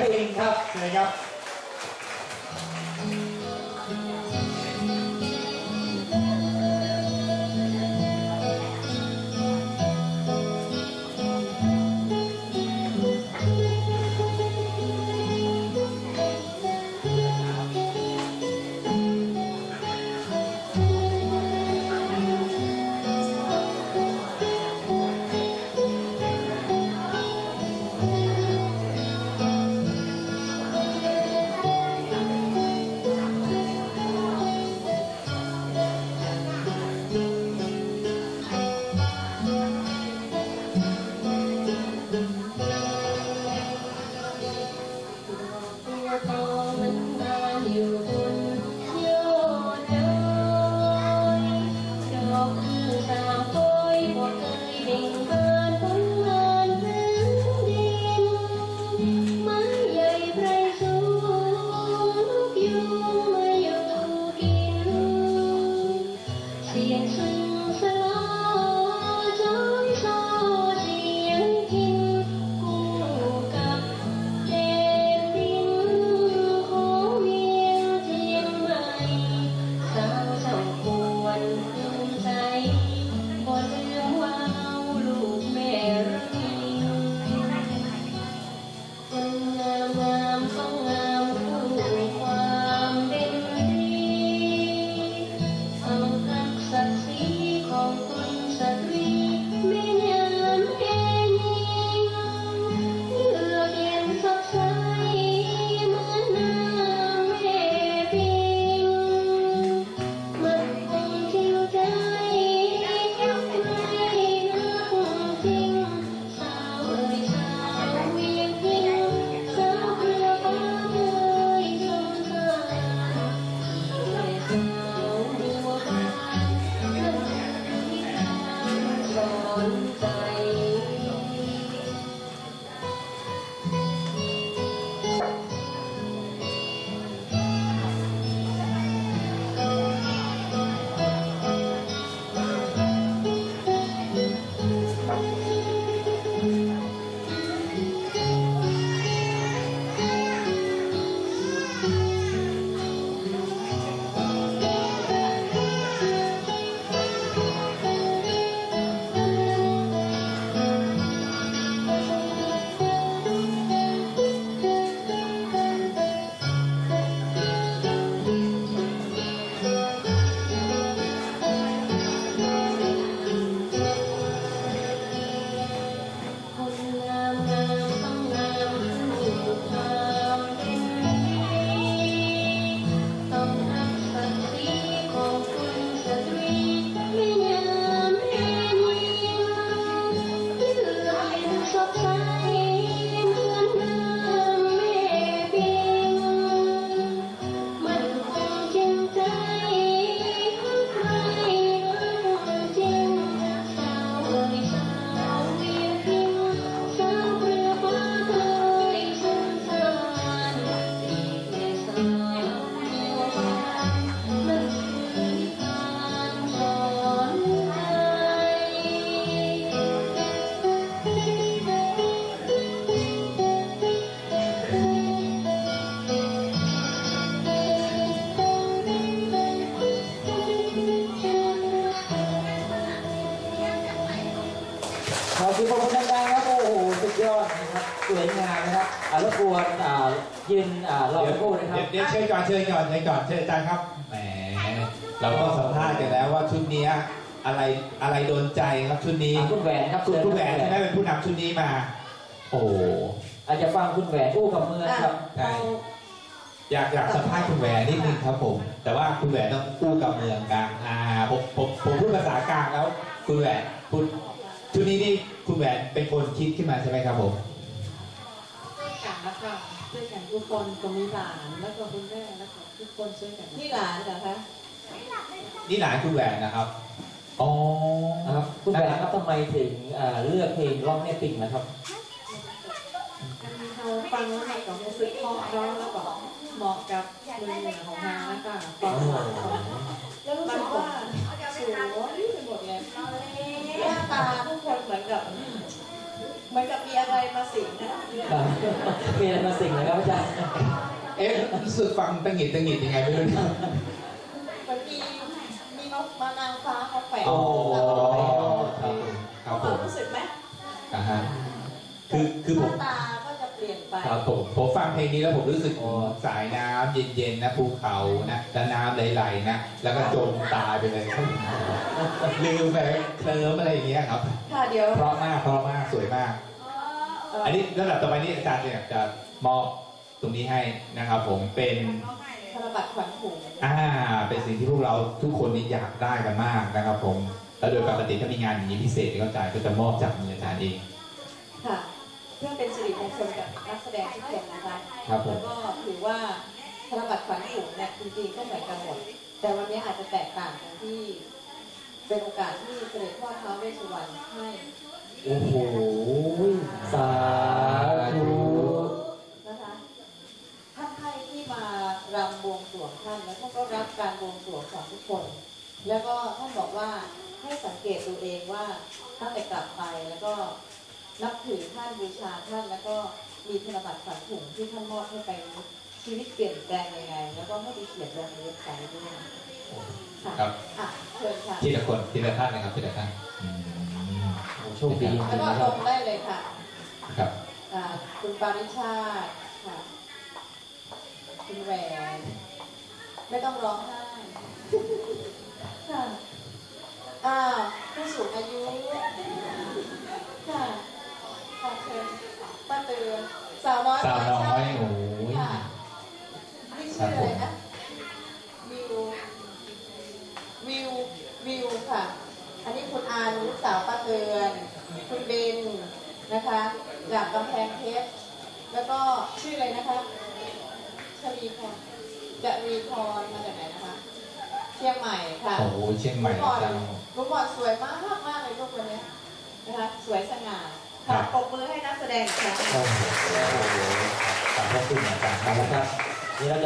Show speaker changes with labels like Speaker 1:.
Speaker 1: ปิงครับ
Speaker 2: เชิญครับ
Speaker 3: them. ขอบคุณพระ
Speaker 1: คุณดังๆครับโอ้โหสุดยอดนะครับสวยงามนะครับอ่ารบกวนอ่ายืนอ่ารอสักครู่นะครับ
Speaker 2: เดี๋ยวเดี๋ยวเชิญก่อนเชิญก่อนเชิญก่อนเชิญอาจารย์ครับแหมเราก็สัมภาษณ์กันแล้วว่าชุดเนี้ยอะไรอะไรโดนใจครับชุดนี้
Speaker 1: อ่าคุณแหวนครับ
Speaker 2: คุณ
Speaker 1: เชิญ
Speaker 2: ผู้แหวน
Speaker 1: คุณ
Speaker 2: ใช่ไหมเป็นผู้นำชุดนี้มา โอ้โห
Speaker 1: อาจจะฟังคุณแหวนคู่กับเมืองครับ
Speaker 2: ใช่อยากอยากสัมภาษณ์คุณแหวนนิดนึงครับผม แต่ว่าคุณแหวนต้องกู้กับเมืองกลางอ่าผมผมผมพูดภาษากลางแล้ว คุณแหวนพูด ชุดนี้นี่คุณแหวนเป็นคนคิดขึ้นมาใช่ไหมครับผม
Speaker 4: ช่วยกันแล้วก็ช่วยกันทุกคนก็มีหลานแล้วก็คุณแม่แล้วก็ทุกคนช่วยกัน
Speaker 5: นี่หลานเหรอคะ
Speaker 2: นี่หลานคุณแหวนนะครับอ๋อ
Speaker 1: นะครับคุณแหวนครับทำไมถึงอ่าเลือกเพลงร้องแม่ปิ่งนะครับ
Speaker 4: เราฟังแล้วเราก็รู้สึกเพราะร้องแล้วก็เหมาะกับมือของนางแล้วก็ฟังแล้ว
Speaker 5: แล้วรู้สึกว่า
Speaker 4: สวยไปหมดเลยหน้าตา ทุกคนเหมือนกับ
Speaker 5: เหมือนกับมีอะไรมาสิงนะ
Speaker 1: ครับมีอะไรมาสิ่งเลยครับอาจารย์
Speaker 2: เอ๊ะรู้สึกฟังตังหงิดตังหงิดยังไงไม่รู้นะ
Speaker 5: มันมีมีนกมานางฟ้ามาแฝง
Speaker 2: อ๋อ
Speaker 5: แล้วก็แฝง
Speaker 2: ครับผ
Speaker 5: ความ
Speaker 2: ม
Speaker 5: รู้สึกไหม
Speaker 2: อ่าฮะคือคือผม
Speaker 5: หน้าตา
Speaker 2: ครับผมผมฟังเพลงนี้แล้วผมรู้สึกถึงสายน้ำเย็นๆนะภูเขานะแล้วน้ำไหลๆนะแล้วก็จมตายไปเลยครับลืมไปเคลิ้มอะไรอย่างเงี้ยครับ
Speaker 5: ค่ะเดี๋ยว
Speaker 2: เพราะมากเพราะมากสวยมาก
Speaker 5: เอ่อ
Speaker 2: อันนี้ระดับต่อไปนี้อาจารย์เนี่ยจะมอบตรงนี้ให้นะครับ ผมเป็น
Speaker 5: ธนบัตรขวัญถุง
Speaker 2: อ่า เป็นสิ่งที่พวกเราทุกคนนี่อยากได้กันมากนะครับ ผมแล้วโดยปกติถ้ามีงานอย่างนี้พิเศษก็อาจารย์ก็จะมอบจากมืออาจารย์เอง
Speaker 5: ค่ะ เพื่อเป็นสิริมงคลกับนักแสดงทุกคนนะคะ
Speaker 2: ครับผม
Speaker 5: แล้วก็ถือว่าธนบัตรขวัญถุงเนี่ยจริงๆก็เหมือนกันหมด แต่วันนี้อาจจะแตกต่างกันที่เป็นโอกาสที่เสด็จพ่อท้าวเวสสุวรรณให้
Speaker 1: โอ้โห สาธุ
Speaker 5: นะคะท่านให้ที่มารำบวงสรวงท่านแล้วท่านก็รับการบวงสรวงของทุกคน แล้วก็ท่านบอกว่าให้สังเกตตัวเองว่าตั้งแต่กลับไปแล้วก็ นับถือท่านบูชาท่านแล้วก็มีธนบัตรฝันถุงที่ท่านมอบให้ไปนี้ชีวิตเปลี่ยนแปลงยังไง แล้วก็ให้ไปเขียนลงในเว็บไซต์ด้วยค่ะ
Speaker 2: ครับ
Speaker 5: อะเชิญค่ะ
Speaker 2: ทีละคนทีละท่านนะครับทีละท่านอืม
Speaker 1: โอ้โชคดีจริง
Speaker 5: แล้ว
Speaker 1: ๆ
Speaker 5: ก็
Speaker 1: นะค
Speaker 5: ล
Speaker 1: รับ
Speaker 5: งได้เลยค่ะ
Speaker 2: ครับ
Speaker 5: อ่าคุณปาริชาติค่ะ คุณแหวนไม่ต้องร้องไห้ค่ะอ่าผู้สูงอายุ ค่ะค่ะเชิญ ป้าเตือนสาวน้อย
Speaker 2: สาวน้อยโอ้ย
Speaker 5: ค่ะนี่ชื่ออะไรนะวิววิววิวค่ะ อันนี้คุณอาลูกสาวป้าเตือน คุณเบนนะคะจากกำแพงเพชรแล้วก็ชื่ออะไรนะคะชลีพรจะรีพรมาจากไหนนะคะ เชียงใหม่ค่ะ
Speaker 2: โอ้โหเชียงใหม่
Speaker 5: ลูกบอล
Speaker 2: จัง
Speaker 5: ลูกบอลสวยมากมากเลยลูกคนนี้นะคะสวยสง่า
Speaker 2: ครั
Speaker 5: ค่ะ
Speaker 2: บ
Speaker 5: ปรบมือให้นักแสดงอีกครั้ง
Speaker 2: โอ้โหขอบพระคุณอาจารย์ค
Speaker 1: เอา
Speaker 2: รับ
Speaker 1: ละครับนี่เราจะ